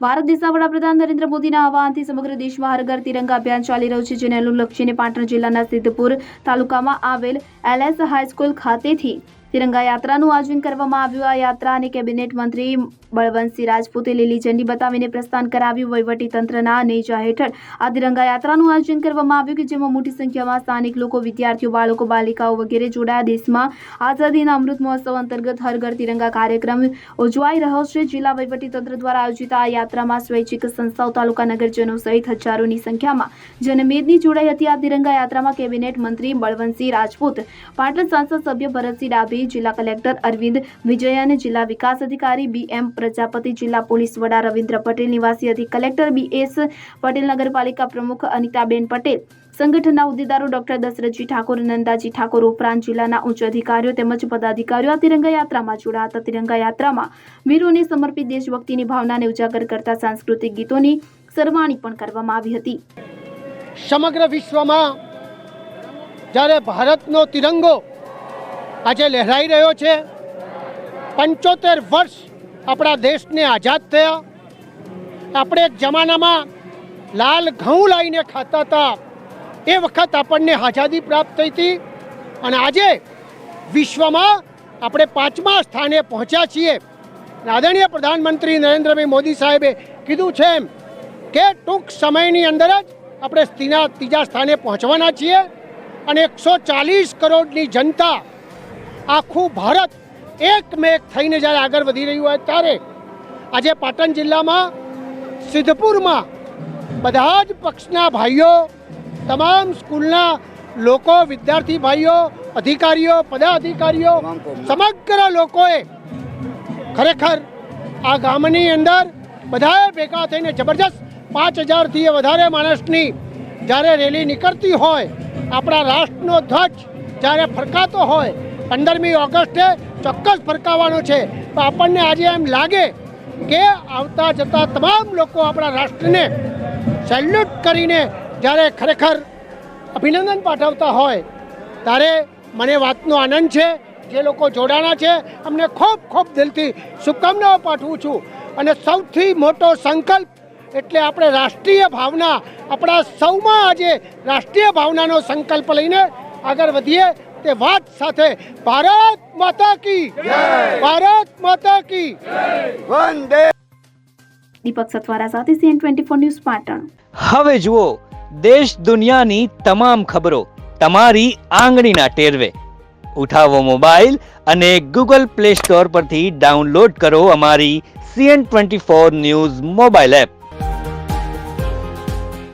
ભારત દેશના વડાપ્રધાન નરેન્દ્ર મોદીના આહવાનથી સમગ્ર દેશમાં હર ઘર તિરંગા અભિયાન ચાલી રહ્યું છે, જેને અનુલક્ષીને પાટણ જિલ્લાના સિદ્ધપુર તાલુકામાં આવેલ એલએસ હાઈસ્કૂલ ખાતેથી તિરંગા યાત્રાનું આયોજન કરવામાં આવ્યું. આ યાત્રાને કેબિનેટ મંત્રી બળવંતસિંહ રાજપૂતે લીલી ઝંડી બતાવીને પ્રસ્થાન કરાવ્યું. તંત્રના નેજા હેઠળ આ તિરંગા યાત્રાનું આયોજન કરવામાં આવ્યું કે જેમાં મોટી સંખ્યામાં સ્થાનિક લોકો, વિદ્યાર્થીઓ, બાળકો, બાલિકાઓ વગેરે જોડાયા. દેશમાં આઝાદીના અમૃત મહોત્સવ અંતર્ગત હર ઘર તિરંગા કાર્યક્રમ ઉજવાઈ રહ્યો છે. જિલ્લા તંત્ર દ્વારા આયોજિત આ યાત્રામાં સ્વૈચ્છિક સંસ્થાઓ, તાલુકા નગરજનો સહિત હજારોની સંખ્યામાં જનમેદની જોડાઈ હતી. આ તિરંગા યાત્રામાં કેબિનેટ મંત્રી બળવંતસિંહ રાજપૂત, પાટણ સાંસદ સભ્ય ભરતસિંહ ડાભી જિલ્લા કલેક્ટર અરવિંદ વિજયન જિલ્લા વિકાસ અધિકારી બી એમ પ્રજાપતિ, જિલ્લા પોલીસ વડા રવિન્દ્ર પટેલ, નિવાસી અધિક કલેક્ટર બી એસ પટેલ, નગરપાલિકા પ્રમુખ અનિતાબેન પટેલ, સંગઠનના હોદ્દેદારો ડોક્ટર દશરથજી ઠાકોર, નંદાજી ઠાકોર ઉપરાંત જિલ્લાના ઉચ્ચ અધિકારીઓ તેમજ પદાધિકારીઓ આ તિરંગા યાત્રામાં જોડાયા તિરંગા યાત્રામાં વીરોને સમર્પિત દેશભક્તિની ભાવનાને ઉજાગર કરતા સાંસ્કૃતિક ગીતોની સરવાણી પણ કરવામાં આવી હતી. સમગ્ર વિશ્વમાં જ્યારે ભારતનો તિરંગો આજે લહેરાઈ રહ્યો છે. પંચોતેર વર્ષ આપણા દેશને આઝાદ થયા. આપણે એક જમાનામાં લાલ ઘઉં લાવીને ખાતા હતા. એ વખત આપણને આઝાદી પ્રાપ્ત થઈ હતી. અને આજે વિશ્વમાં આપણે પાંચમા સ્થાને પહોંચ્યા છીએ. આદરણીય પ્રધાનમંત્રી નરેન્દ્રભાઈ મોદી સાહેબે કીધું છે એમ કે ટૂંક સમયની અંદર જ આપણે ત્રીજા ત્રીજા સ્થાને પહોંચવાના છીએ. અને એકસો ચાલીસ કરોડની જનતા આખું ભારત એકમેક થઈને જ્યારે આગળ વધી રહ્યું હોય ત્યારે આજે પાટણ જિલ્લામાં સિદ્ધપુરમાં બધા જ પક્ષના ભાઈઓ તમામ સ્કૂલના લોકો વિદ્યાર્થી ભાઈઓ અધિકારીઓ પદાધિકારીઓ સમગ્ર લોકોએ ખરેખર આ ગામની અંદર બધાએ ભેગા થઈને જબરજસ્ત પાંચ હજારથી વધારે માણસની જ્યારે રેલી નીકળતી હોય આપણા રાષ્ટ્રનો ધ્વજ જ્યારે ફરકાતો હોય પંદરમી ઓગસ્ટે ચોક્કસ ફરકાવવાનો છે. તો આપણને આજે એમ લાગે કે આવતા જતા તમામ લોકો આપણા રાષ્ટ્રને સેલ્યુટ કરીને જ્યારે ખરેખર અભિનંદન પાઠવતા હોય, ત્યારે મને વાતનો આનંદ છે. જે લોકો જોડાણા છે, અમને ખૂબ ખૂબ દિલથી શુભકામનાઓ પાઠવું છું. અને સૌથી મોટો સંકલ્પ એટલે આપણે રાષ્ટ્રીય ભાવના, આપણા સૌમાં આજે રાષ્ટ્રીય ભાવનાનો સંકલ્પ લઈને આગળ વધીએ. તે વાત સાથે ભારત માતા કી. ભારત માતા કી. વંદે. દીપક સથવારા સાથે CN twenty four news Patan. હવે જુઓ દેશ દુનિયાની તમામ ખબરો તમારી આંગળીના ટેરવે. ઉઠાવો મોબાઈલ અને ગૂગલ પ્લે સ્ટોર પરથી ડાઉનલોડ કરો અમારી CN twenty four news mobile app.